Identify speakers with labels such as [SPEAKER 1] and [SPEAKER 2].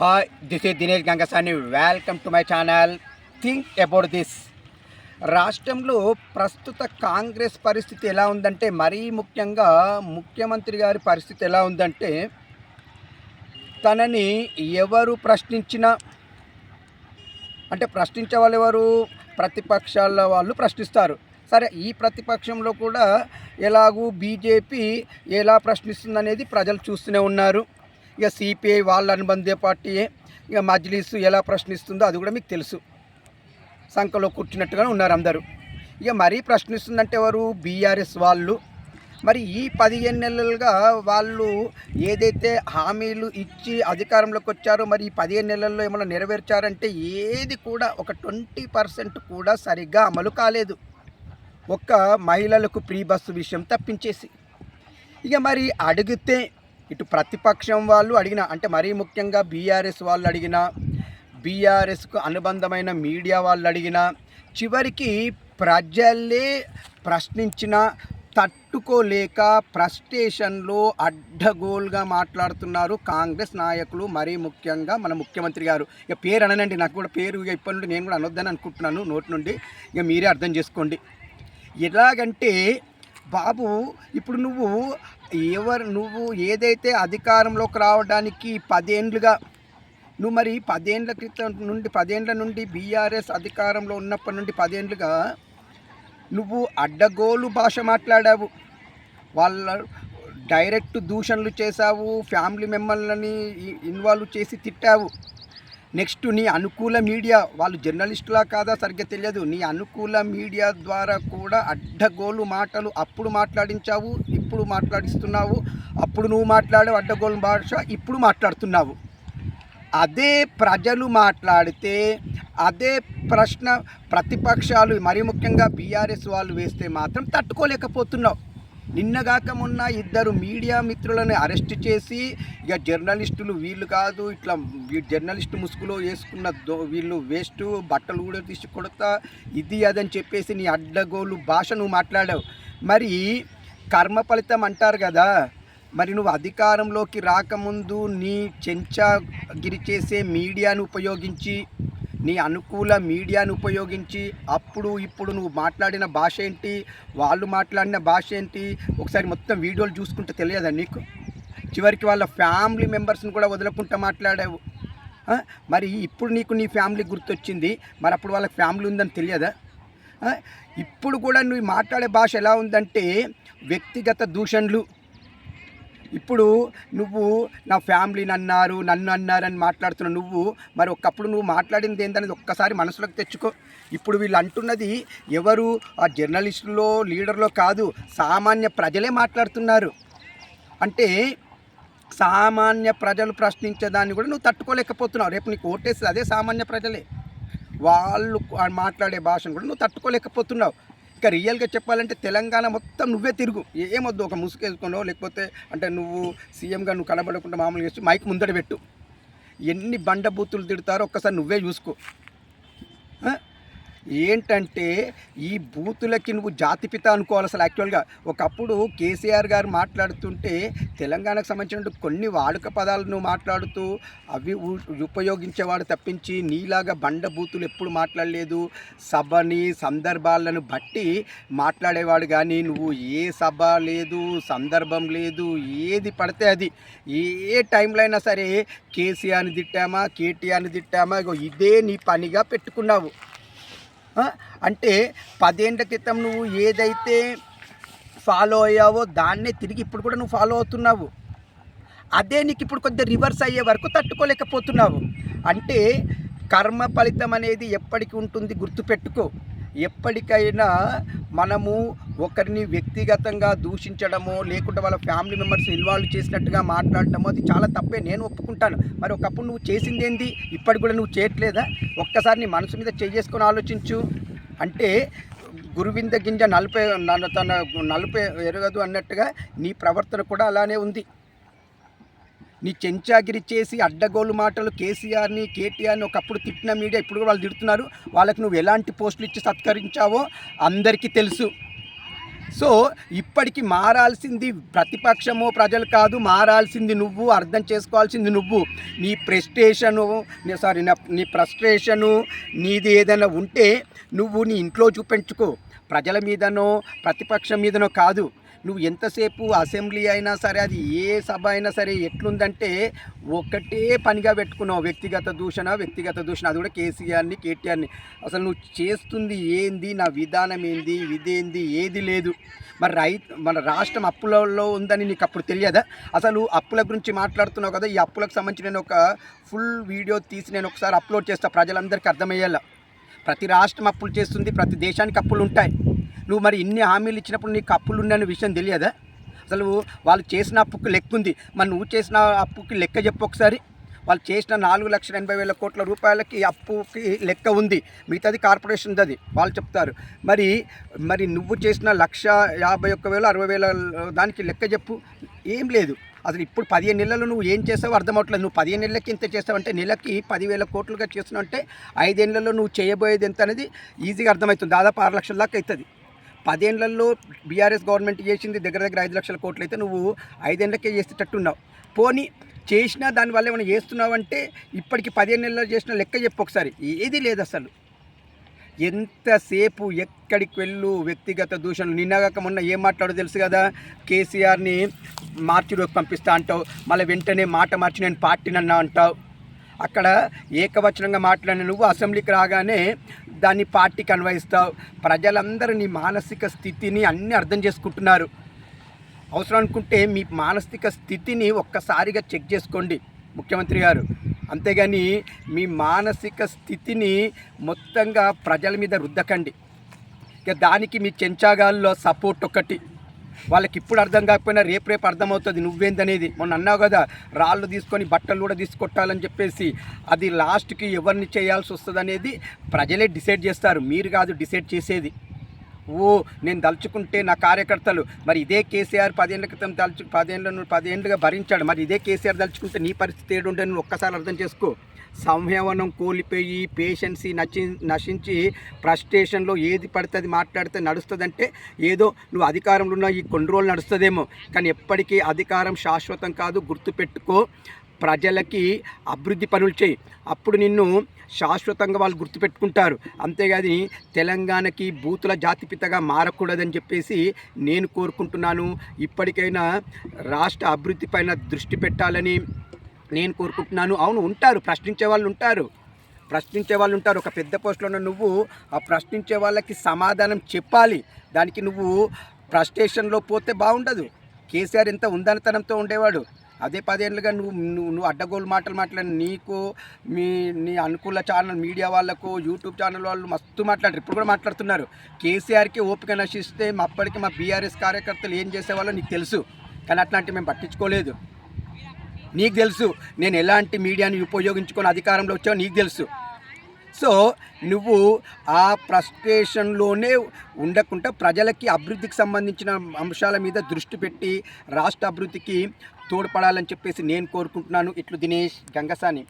[SPEAKER 1] Hi this ఈ Dinesh Gangasani welcome to my channel think about this రాష్ట్రంలో ప్రస్తుత కాంగ్రెస్ పరిస్థితి ఎలా ఉందంటే మరీ ముఖ్యంగా ముఖ్యమంత్రి గారి పరిస్థితి ఎలా ఉందంటే తనని ఎవరు ప్రశ్నించినా అంటే ప్రశ్నించే వాళ్ళు ఎవరు? ప్రతిపక్షాల వాళ్ళు ప్రశ్నిస్తారు. సరే ఈ ప్రతిపక్షంలో కూడా ఎలాగూ బీజేపీ ఎలా ప్రశ్నిస్తుంది అనేది ప్రజలు చూస్తూనే ఉన్నారు. ఇక సిపిఐ వాళ్ళ అనుబంధ పార్టీ ఇక మజ్లీస్ ఎలా ప్రశ్నిస్తుందో అది కూడా మీకు తెలుసు. సంఖలో కూర్చున్నట్టుగానే ఉన్నారు అందరూ. ఇక మరీ ప్రశ్నిస్తుందంటే ఎవరు? బీఆర్ఎస్ వాళ్ళు. మరి ఈ పదిహేను నెలలుగా వాళ్ళు ఏదైతే హామీలు ఇచ్చి అధికారంలోకి వచ్చారో మరి ఈ పదిహేను నెలల్లో ఏమైనా నెరవేర్చారంటే ఏది కూడా ఒక ట్వంటీ పర్సెంట్ కూడా సరిగ్గా అమలు కాలేదు. ఒక్క మహిళలకు ప్రీ బస్సు విషయం తప్పించేసి. ఇక మరి అడిగితే ఇటు ప్రతిపక్షం వాళ్ళు అడిగిన అంటే మరీ ముఖ్యంగా బీఆర్ఎస్ వాళ్ళు అడిగిన బీఆర్ఎస్కు అనుబంధమైన మీడియా వాళ్ళు అడిగిన చివరికి ప్రజలే ప్రశ్నించిన తట్టుకోలేక ప్రస్టేషన్లో అడ్డగోలుగా మాట్లాడుతున్నారు కాంగ్రెస్ నాయకులు మరీ ముఖ్యంగా మన ముఖ్యమంత్రి గారు. ఇక పేరు అననండి నాకు కూడా పేరు ఇక ఇప్పటి నుండి నేను కూడా అనొద్దని అనుకుంటున్నాను నోటి నుండి. ఇక మీరే అర్థం చేసుకోండి. ఎలాగంటే బాబు ఇప్పుడు నువ్వు ఎవరు నువ్వు ఏదైతే అధికారంలోకి రావడానికి పదేండ్లుగా నువ్వు మరి పదేండ్ల క్రితం నుండి పదేండ్ల నుండి బీఆర్ఎస్ అధికారంలో ఉన్నప్పటి నుండి పదేండ్లుగా నువ్వు అడ్డగోలు భాష మాట్లాడావు. వాళ్ళ డైరెక్ట్ దూషణలు చేశావు ఫ్యామిలీ మెంబర్లని ఇన్వాల్వ్ చేసి తిట్టావు. నెక్స్ట్ నీ అనుకూల మీడియా వాళ్ళు జర్నలిస్టులా కాదా సరిగ్గా తెలియదు. నీ అనుకూల మీడియా ద్వారా కూడా అడ్డగోలు మాటలు అప్పుడు మాట్లాడించావు ఇప్పుడు మాట్లాడిస్తున్నావు. అప్పుడు నువ్వు మాట్లాడావు అడ్డగోలు భాష ఇప్పుడు మాట్లాడుతున్నావు. అదే ప్రజలు మాట్లాడితే అదే ప్రశ్న ప్రతిపక్షాలు మరీ ముఖ్యంగా బీఆర్ఎస్ వాళ్ళు వేస్తే మాత్రం తట్టుకోలేకపోతున్నావు. నిన్నగాక మొన్న ఇద్దరు మీడియా మిత్రులను అరెస్ట్ చేసి ఇక జర్నలిస్టులు వీళ్ళు కాదు ఇట్లా జర్నలిస్ట్ జర్నలిస్టు ముసుగులో వేసుకున్న దో వీళ్ళు వేస్ట్ బట్టలు కూడా తీసి కొడతా ఇది అదని చెప్పేసి నీ అడ్డగోలు భాష నువ్వు మాట్లాడావు. మరి కర్మ ఫలితం అంటారు కదా మరి నువ్వు అధికారంలోకి రాకముందు నీ చెంచాగిరి చేసే మీడియాను ఉపయోగించి నీ అనుకూల మీడియాను ఉపయోగించి అప్పుడు ఇప్పుడు నువ్వు మాట్లాడిన భాష ఏంటి? వాళ్ళు మాట్లాడిన భాష ఏంటి? ఒకసారి మొత్తం వీడియోలు చూసుకుంటే తెలియదా నీకు? చివరికి వాళ్ళ ఫ్యామిలీ మెంబర్స్ని కూడా వదలకుండా మాట్లాడావు. మరి ఇప్పుడు నీకు నీ ఫ్యామిలీ గుర్తొచ్చింది. మరి అప్పుడు వాళ్ళకి ఫ్యామిలీ ఉందని తెలియదా? ఇప్పుడు కూడా నువ్వు మాట్లాడే భాష ఎలా ఉందంటే వ్యక్తిగత దూషణలు. ఇప్పుడు నువ్వు నా ఫ్యామిలీని అన్నారు నన్ను అన్నారని మాట్లాడుతున్న నువ్వు మరి ఒకప్పుడు నువ్వు మాట్లాడింది ఏంటనేది ఒక్కసారి మనసులోకి తెచ్చుకో. ఇప్పుడు వీళ్ళు అంటున్నది ఎవరు? ఆ జర్నలిస్టులో లీడర్లో కాదు సామాన్య ప్రజలే మాట్లాడుతున్నారు. అంటే సామాన్య ప్రజలు ప్రశ్నించేదాన్ని కూడా నువ్వు తట్టుకోలేకపోతున్నావు. రేపు నీకు ఓటేస్తుంది అదే సామాన్య ప్రజలే. వాళ్ళు మాట్లాడే భాషను కూడా నువ్వు తట్టుకోలేకపోతున్నావు. ఇక రియల్గా చెప్పాలంటే తెలంగాణ మొత్తం నువ్వే తిరుగు. ఏమొద్దు ఒక ముసుగేసుకునో లేకపోతే అంటే నువ్వు సీఎంగా నువ్వు కనబడకుండా మామూలుగా చేసి మైక్ ముందట పెట్టు. ఎన్ని బండబూతులు తిడతారో ఒక్కసారి నువ్వే చూసుకో. ఏంటంటే ఈ బూతులకి నువ్వు జాతిపిత అనుకోవాలి అసలు యాక్చువల్గా ఒకప్పుడు కేసీఆర్ గారు మాట్లాడుతుంటే తెలంగాణకు సంబంధించిన కొన్ని వాడుక పదాలను మాట్లాడుతూ అవి ఉపయోగించేవాడు తప్పించి నీలాగా బండ బూతులు ఎప్పుడు మాట్లాడలేదు. సభని సందర్భాలను బట్టి మాట్లాడేవాడు కానీ నువ్వు ఏ సభ లేదు సందర్భం లేదు ఏది పడితే అది. ఏ టైంలో అయినా సరే కేసీఆర్ని తిట్టామా కేటీఆర్ని తిట్టామా ఇగో ఇదే నీ పనిగా పెట్టుకున్నావు. అంటే పదేండ్ల క్రితం నువ్వు ఏదైతే ఫాలో అయ్యావో దాన్నే తిరిగి ఇప్పుడు కూడా నువ్వు ఫాలో అవుతున్నావు. అదే నీకు ఇప్పుడు కొద్దిగా రివర్స్ అయ్యే వరకు తట్టుకోలేకపోతున్నావు. అంటే కర్మ ఫలితం అనేది ఎప్పటికీ ఉంటుంది గుర్తుపెట్టుకో. ఎప్పటికైనా మనము ఒకరిని వ్యక్తిగతంగా దూషించడమో లేకుంటే వాళ్ళ ఫ్యామిలీ మెంబర్స్ ఇన్వాల్వ్ చేసినట్టుగా మాట్లాడటమో అది చాలా తప్పే. నేను ఒప్పుకుంటాను. మరి ఒకప్పుడు నువ్వు చేసింది ఏంది ఇప్పటికి కూడా నువ్వు చేయట్లేదా? ఒక్కసారి నీ మనసు మీద చేసుకొని ఆలోచించు. అంటే గురువింద గింజ నలిపే నన్ను తన నలిపే ఎరగదు అన్నట్టుగా నీ ప్రవర్తన కూడా అలానే ఉంది. నీ చెంచాగిరి చేసి అడ్డగోలు మాటలు కేసీఆర్ని కేటీఆర్ని ఒకప్పుడు తిట్టిన మీడియా ఇప్పుడు కూడా వాళ్ళు తిడుతున్నారు. వాళ్ళకి నువ్వు ఎలాంటి పోస్టులు ఇచ్చి సత్కరించావో అందరికీ తెలుసు. సో ఇప్పటికి మారాల్సింది ప్రతిపక్షము ప్రజలు కాదు మారాల్సింది నువ్వు అర్థం చేసుకోవాల్సింది నువ్వు. నీ ప్రెస్టేషను సారీ నా- నీ ఫ్రస్ట్రేషను నీది ఏదైనా ఉంటే నువ్వు నీ ఇంట్లో చూపించుకో. ప్రజల మీదనో ప్రతిపక్షం మీదనో కాదు. నువ్వు ఎంతసేపు అసెంబ్లీ అయినా సరే అది ఏ సభ అయినా సరే ఎట్లుందంటే ఒకటే పనిగా పెట్టుకున్నావు. వ్యక్తిగత దూషణ వ్యక్తిగత దూషణ. అది కూడా కేసీఆర్ని కేటీఆర్ని. అసలు నువ్వు చేస్తుంది ఏంది? నా విధానం ఏంది? ఇదేంది? ఏది లేదు. మరి రై మన రాష్ట్రం అప్పులలో ఉందని నీకు అప్పుడు తెలియదా? అసలు అప్పుల గురించి మాట్లాడుతున్నావు కదా ఈ అప్పులకు సంబంధించి నేను ఒక ఫుల్ వీడియో తీసి నేను ఒకసారి అప్లోడ్ చేస్తాను ప్రజలందరికీ అర్థమయ్యేలా. ప్రతి రాష్ట్రం అప్పులు చేస్తుంది ప్రతి దేశానికి అప్పులు ఉంటాయి. నువ్వు మరి ఇన్ని హామీలు ఇచ్చినప్పుడు నీకు అప్పులు ఉన్నాయని విషయం తెలియదా? అసలు వాళ్ళు చేసిన అప్పుకి లెక్క ఉంది. మరి నువ్వు చేసిన అప్పుకి లెక్క చెప్పు ఒకసారి. వాళ్ళు చేసిన నాలుగు లక్షల ఎనభై వేల కోట్ల రూపాయలకి అప్పుకి లెక్క ఉంది. మిగతాది కార్పొరేషన్ అది. వాళ్ళు చెప్తారు. మరి మరి నువ్వు చేసిన లక్ష యాభై ఒక్క వేలు అరవై వేల దానికి లెక్క చెప్పు. ఏం లేదు. అసలు ఇప్పుడు పదిహేను నెలలు నువ్వు ఏం చేసావు అర్థమవట్లేదు నువ్వు పదిహేను నెలలకి ఇంత చేస్తావంటే నెలకి పదివేల కోట్లుగా చేస్తున్నావు అంటే ఐదేళ్ళలో నువ్వు చేయబోయేది ఎంత అనేది ఈజీగా అర్థమవుతుంది. దాదాపు ఆరు లక్షల దాకా అవుతుంది. పదేళ్ళలో బీఆర్ఎస్ గవర్నమెంట్ చేసింది దగ్గర దగ్గర ఐదు లక్షల కోట్లు అయితే నువ్వు ఐదేళ్ళకే చేసేటట్టున్నావు. పోనీ చేసినా దానివల్ల ఏమైనా చేస్తున్నావంటే ఇప్పటికి పదిహేను నెలలు చేసిన లెక్క చెప్పు ఒకసారి. ఏది లేదు అసలు. ఎంతసేపు ఎక్కడికి వెళ్ళు వ్యక్తిగత దూషణలు. నిన్నగాక మొన్న ఏం మాట్లాడో తెలుసు కదా? కేసీఆర్ని మార్చిలోకి పంపిస్తా అంటావు. మళ్ళీ వెంటనే మాట మార్చి నేను పార్టీనన్నా అంటావు. అక్కడ ఏకవచనంగా మాట్లాడిన నువ్వు అసెంబ్లీకి రాగానే దాన్ని పార్టీకి అన్వయిస్తావు ప్రజలందరూ నీ మానసిక స్థితిని అన్నీ అర్థం చేసుకుంటున్నారు. అవసరం అనుకుంటే మీ మానసిక స్థితిని ఒక్కసారిగా చెక్ చేసుకోండి ముఖ్యమంత్రి గారు. అంతేగాని మీ మానసిక స్థితిని మొత్తంగా ప్రజల మీద రుద్దకండి. ఇక దానికి మీ చెంచాగాల్లో సపోర్ట్ ఒకటి వాళ్ళకి ఇప్పుడు అర్థం కాకపోయినా రేపు రేపు అర్థమవుతుంది. నువ్వేందనేది? మొన్న అన్నావు కదా రాళ్ళు తీసుకొని బట్టలు కూడా తీసుకొట్టాలని చెప్పేసి. అది లాస్ట్కి ఎవరిని చేయాల్సి వస్తుంది అనేది ప్రజలే డిసైడ్ చేస్తారు. మీరు కాదు డిసైడ్ చేసేది. ఓ నేను దలుచుకుంటే నా కార్యకర్తలు మరి ఇదే కేసీఆర్ పదేళ్ళ క్రితం దలుచు పదేళ్ళ పదేళ్ళుగా భరించాడు. మరి ఇదే కేసీఆర్ దలుచుకుంటే నీ పరిస్థితి ఏడుంటే నువ్వు ఒక్కసారి అర్థం చేసుకో. సంయమనం కోల్పోయి పేషెన్సీ నచి నశించి ఫ్రస్ట్రేషన్లో ఏది పడుతుంది మాట్లాడితే నడుస్తుందంటే ఏదో నువ్వు అధికారంలో ఉన్న ఈ కొన్ని రోజులు నడుస్తుందేమో. కానీ ఎప్పటికీ అధికారం శాశ్వతం కాదు గుర్తుపెట్టుకో. ప్రజలకి అభివృద్ధి పనులు చేయి. అప్పుడు నిన్ను శాశ్వతంగా వాళ్ళు గుర్తుపెట్టుకుంటారు. అంతేగాని తెలంగాణకి బూతుల జాతిపితగా మారకూడదని చెప్పేసి నేను కోరుకుంటున్నాను. ఇప్పటికైనా రాష్ట్ర అభివృద్ధి పైన దృష్టి పెట్టాలని నేను కోరుకుంటున్నాను. అవును ఉంటారు. ప్రశ్నించే వాళ్ళు ఉంటారు. ప్రశ్నించే వాళ్ళు ఉంటారు. ఒక పెద్ద పోస్టులో ఉన్న నువ్వు ఆ ప్రశ్నించే వాళ్ళకి సమాధానం చెప్పాలి. దానికి నువ్వు ఫ్రస్ట్రేషన్లో పోతే బాగుండదు. కేసీఆర్ ఎంత ఉందనతనంతో ఉండేవాడు. అదే పదేళ్ళుగా నువ్వు నువ్వు నువ్వు అడ్డగోలు మాటలు మాట్లాడి నీకు మీ నీ అనుకూల ఛానల్ మీడియా వాళ్ళకు యూట్యూబ్ ఛానల్ వాళ్ళు మస్తు మాట్లాడారు. ఇప్పుడు కూడా మాట్లాడుతున్నారు. కేసీఆర్కి ఓపిక నశిస్తే మా అప్పటికి మా బీఆర్ఎస్ కార్యకర్తలు ఏం చేసేవాళ్ళో నీకు తెలుసు. కానీ అట్లాంటివి మేము పట్టించుకోలేదు. నీకు తెలుసు. నేను ఎలాంటి మీడియాని ఉపయోగించుకొని అధికారంలో వచ్చావో నీకు తెలుసు. సో నువ్వు ఆ ఫ్రస్ట్రేషన్లోనే ఉండకుండా ప్రజలకి అభివృద్ధికి సంబంధించిన అంశాల మీద దృష్టి పెట్టి రాష్ట్ర అభివృద్ధికి తోడ్పడాలని చెప్పేసి నేను కోరుకుంటున్నాను. ఇట్లు దినేష్ గంగసాని.